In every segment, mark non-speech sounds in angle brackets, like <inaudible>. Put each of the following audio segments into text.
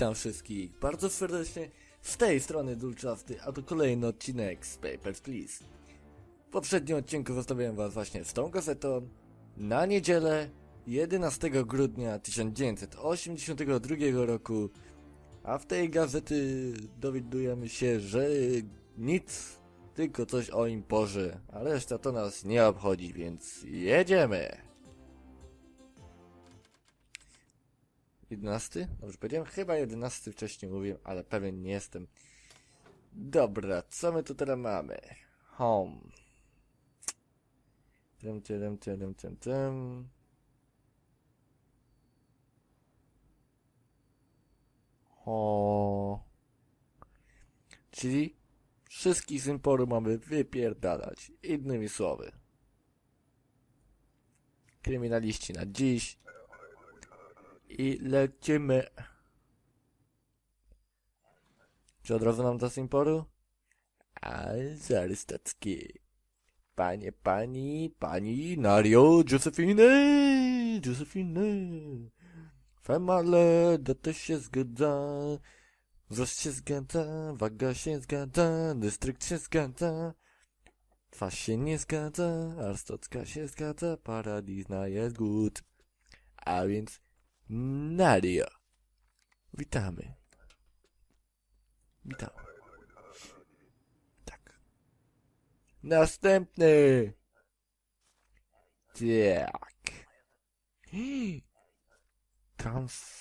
Witam wszystkich bardzo serdecznie z tej strony Dulczasty, a to kolejny odcinek z Papers, Please. W poprzednim odcinku zostawiałem was właśnie z tą gazetą na niedzielę 11 grudnia 1982 roku, a w tej gazety dowiadujemy się, że nic, tylko coś o imporze, a reszta to nas nie obchodzi, więc jedziemy! 11? Dobrze powiedziałem? Chyba 11 wcześniej mówiłem, ale pewien nie jestem. Dobra, co my tu teraz mamy? Home. Tym, tym, tym, tym, tym. O. Czyli wszystkich z mamy wypierdalać. Innymi słowy. Kryminaliści na dziś. I lecimy. Czy od razu nam do Simporu? A zaraz tacki. Panie, pani, pani, Nario, Josephine, Josephine. Female, data się zgadza. Wzrost się zgadza, waga się zgadza, dystrykt się zgadza. Twarz się nie zgadza, Arstocka się zgadza, paradizna jest good. A więc Nadia. Witamy. Witam. Tak. Następny. Tak. Kans.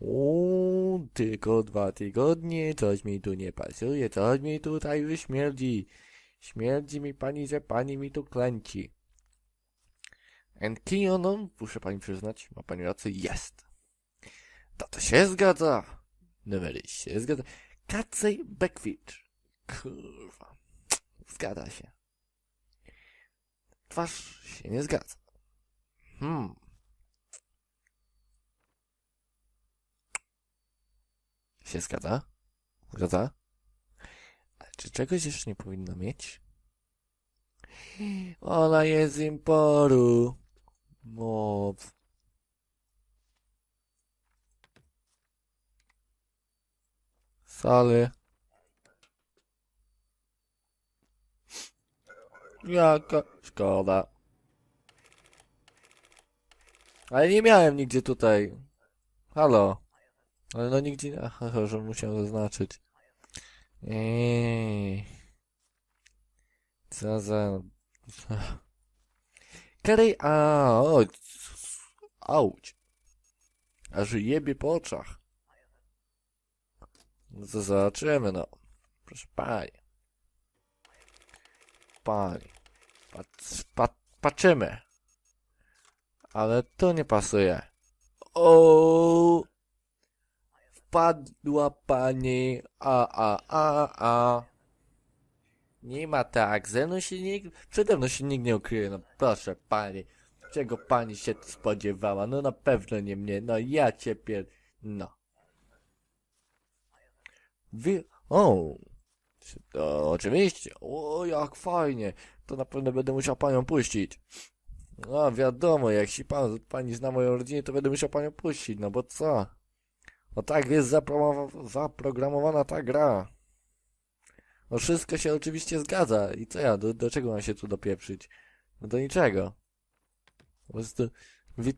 O, tylko dwa tygodnie, coś mi tu nie pasuje, coś mi tutaj już śmierdzi. Śmierdzi mi pani, że pani mi tu klęci. Kionon, muszę pani przyznać, ma pani rację, jest. To to się zgadza. Numery się zgadza. Kacej Beckwitch. Kurwa. Zgadza się. Twarz się nie zgadza. Hmm. Się zgadza? Zgadza? Ale czy czegoś jeszcze nie powinna mieć? Ona jest z imporu. Mow. Sally. Jaka szkoda. Ale nie miałem nigdzie tutaj. Halo. Ale no nigdzie... Aha, że musiałem zaznaczyć. Eee. Co za... <laughs> Karej, a, o, auć. Aż jebie po oczach. No zobaczymy, no. Proszę pani. Pani. Pat, pat, patrzymy. Ale to nie pasuje. O, Wpadła pani. A, a, a, a. Nie ma tak, ze mną się nikt, przede mną się nikt nie ukryje, no proszę pani, czego pani się spodziewała, no na pewno nie mnie, no ja cię no. Wy... o, to oczywiście, o jak fajnie, to na pewno będę musiał panią puścić. No wiadomo, jak się pan, pani zna moją rodzinę, to będę musiał panią puścić, no bo co? No tak jest zapro- zaprogramowana ta gra. No wszystko się oczywiście zgadza. I co ja, do, do czego mam się tu dopieprzyć? No do niczego. Po prostu wi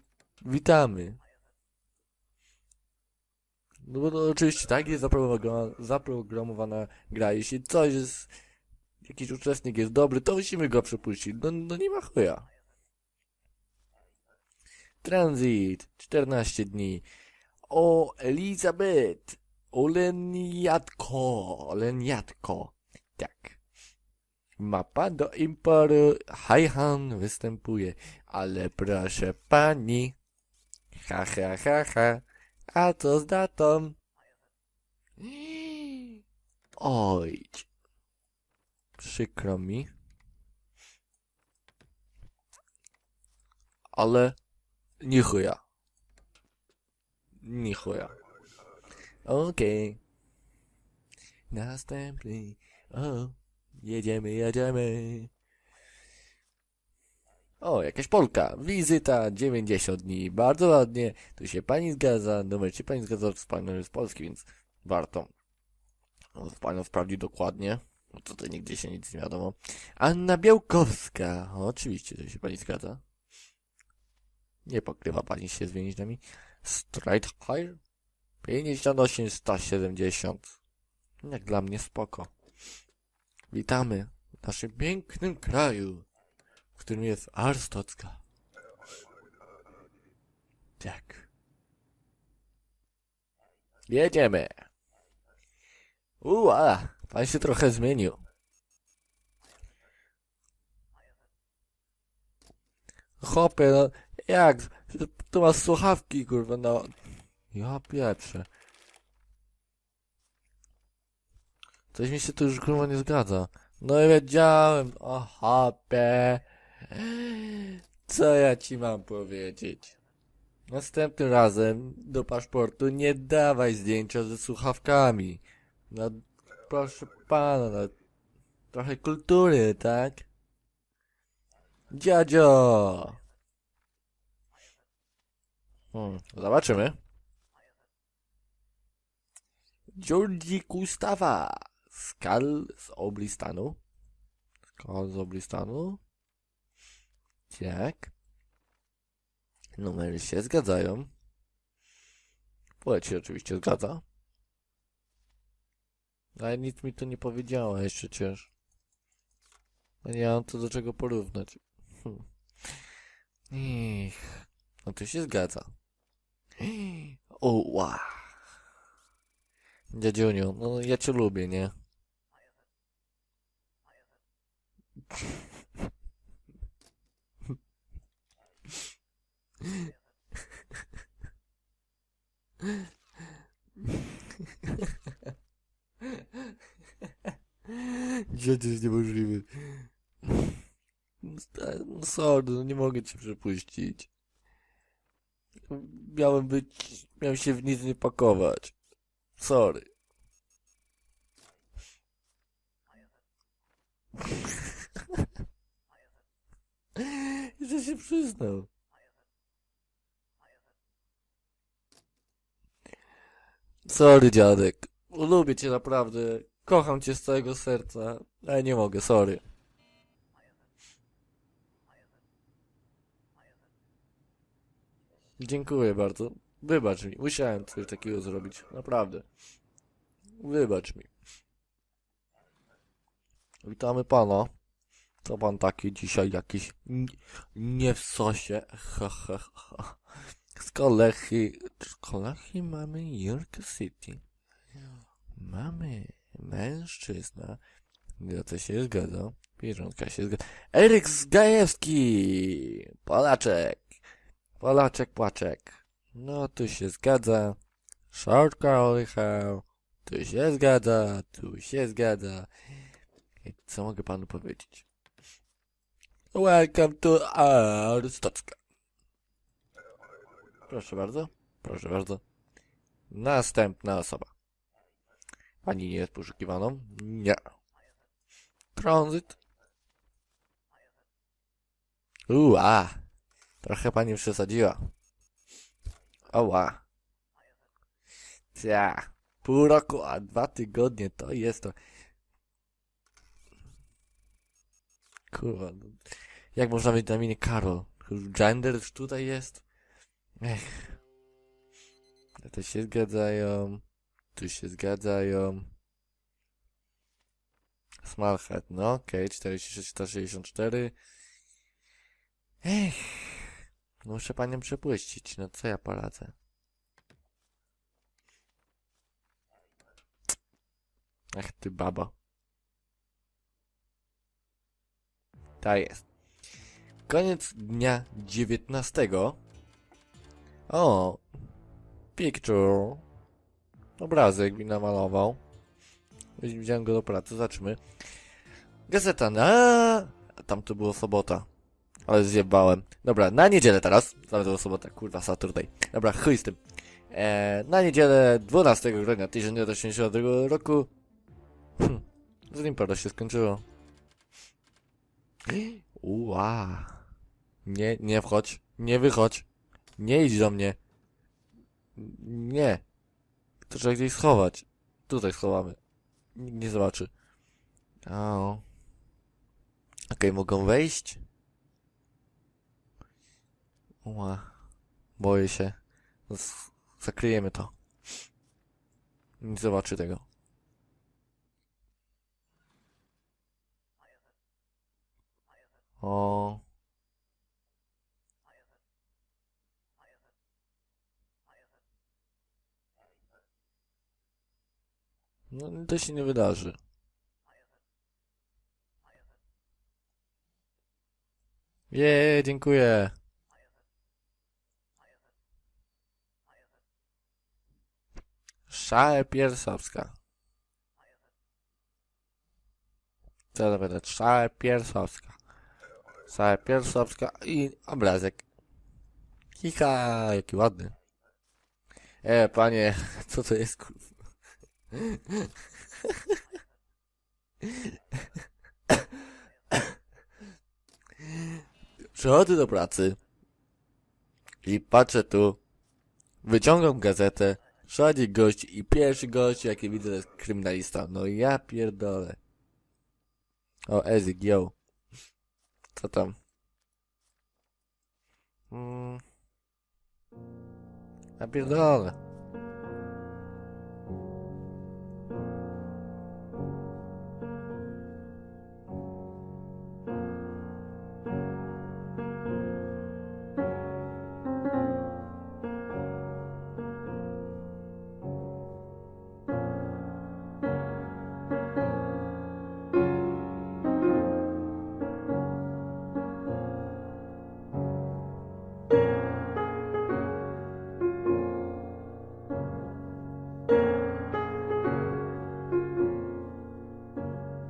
witamy. No bo to oczywiście tak jest zaprogramowana, zaprogramowana gra. Jeśli coś jest, jakiś uczestnik jest dobry, to musimy go przepuścić. No, no nie ma chuja. Transit. 14 dni. O, Elizabeth. Oleniatko. Oleniatko. Tak. Mapa do imporu Hajhan występuje, ale proszę pani. Ha, ha, ha, ha. A co z datą? Oj. Przykro mi. Ale nie chuja. Nie chuja. Okej. Następny. O, jedziemy, jedziemy. O, jakaś Polka. Wizyta 90 dni. Bardzo ładnie. Tu się pani zgadza. Numer się pani zgadza z panem z Polski, więc warto no, z panią sprawdzić dokładnie. Bo tutaj nigdzie się nic nie wiadomo. Anna Białkowska. O, oczywiście, to się pani zgadza. Nie pokrywa pani się z więźniami. Straight hire? 58 170. Jak dla mnie spoko. Witamy w naszym pięknym kraju, w którym jest Arstocka. Tak. Jedziemy. Ua, pan się trochę zmienił. Chopie, no jak? Tu masz słuchawki, kurwa, no. Ja pieprzę. Coś mi się tu już kurwa nie zgadza. No i wiedziałem, o chopie. Co ja ci mam powiedzieć? Następnym razem do paszportu nie dawaj zdjęcia ze słuchawkami. No, proszę pana, no, trochę kultury, tak? Dziadzio! Hmm, zobaczymy. Georgi Kustawa. Skal z Oblistanu. Skal z Oblistanu. Tak. Numery się zgadzają. Się oczywiście zgadza. Ale nic mi to nie powiedziała jeszcze przecież. No nie mam to do czego porównać. Hm. Ich. No to się zgadza. <gasps> O, wow. Dziadziuniu, no ja cię lubię, nie? Dziadziu jest niemożliwy. No sorry, no nie mogę cię przepuścić. Miałem być, miałem się w nic nie pakować. Sorry. <laughs> Że się przyznał. Sorry, dziadek. Lubię cię naprawdę. Kocham cię z całego serca. Ale nie mogę, sorry. Dziękuję bardzo. Wybacz mi. Musiałem coś takiego zrobić. Naprawdę. Wybacz mi. Witamy pana. Co pan taki dzisiaj jakiś nie w sosie? Ha, ha, ha. Z Kolechy. Z Kolechy mamy York City. Mamy mężczyzna. Ja to się zgadza. Pierzątka się zgadza. Eryk Zgajewski! Polaczek. Polaczek, płaczek. No, tu się zgadza. Short Carlyhał. Tu się zgadza. Tu się zgadza. I co mogę panu powiedzieć? Welcome to Arstocka. Proszę bardzo. Proszę bardzo. Następna osoba. Pani nie jest poszukiwaną? Nie. Tranzyt. Ua. Trochę pani przesadziła. Oła. Cia. Pół roku, a dwa tygodnie to jest to. Kurwa. no. Jak można mieć na imię Karol? Gender tutaj jest? Ech. To się zgadzają. Tu się zgadzają. Smallhead, no okej, okay, 46, 164. Ech. Muszę panią przepuścić, no co ja poradzę? Ach ty baba. Ta jest. Koniec dnia 19. O! Picture. Obrazek mi namalował. Wziąłem go do pracy, zobaczmy. Gazeta na... Tam to było sobota. Ale zjebałem. Dobra, na niedzielę teraz. Nawet to sobota, kurwa, Saturday. Dobra, chuj z tym. E, na niedzielę 12 grudnia 1980 roku. Hm, z nim się skończyło. Ua. Nie, nie wchodź. Nie wychodź. Nie idź do mnie. Nie. To trzeba gdzieś schować. Tutaj schowamy. Nikt nie zobaczy. O. Okej, mogą wejść? Ła. Boję się. Z zakryjemy to. Nie zobaczy tego. O. No, to się nie wydarzy. Je, dziękuję. Szale piersowska. To będzie? Szale piersowska. Szale piersowska i obrazek. Kika, jaki ładny. E, panie, <laughs> co to jest kur... Przychodzę do pracy i patrzę tu, wyciągam gazetę, wszędzie gość i pierwszy gość, jaki widzę, to jest kryminalista. No ja pierdolę. O, Ezik, yo. Co tam? Mm. Ja pierdolę.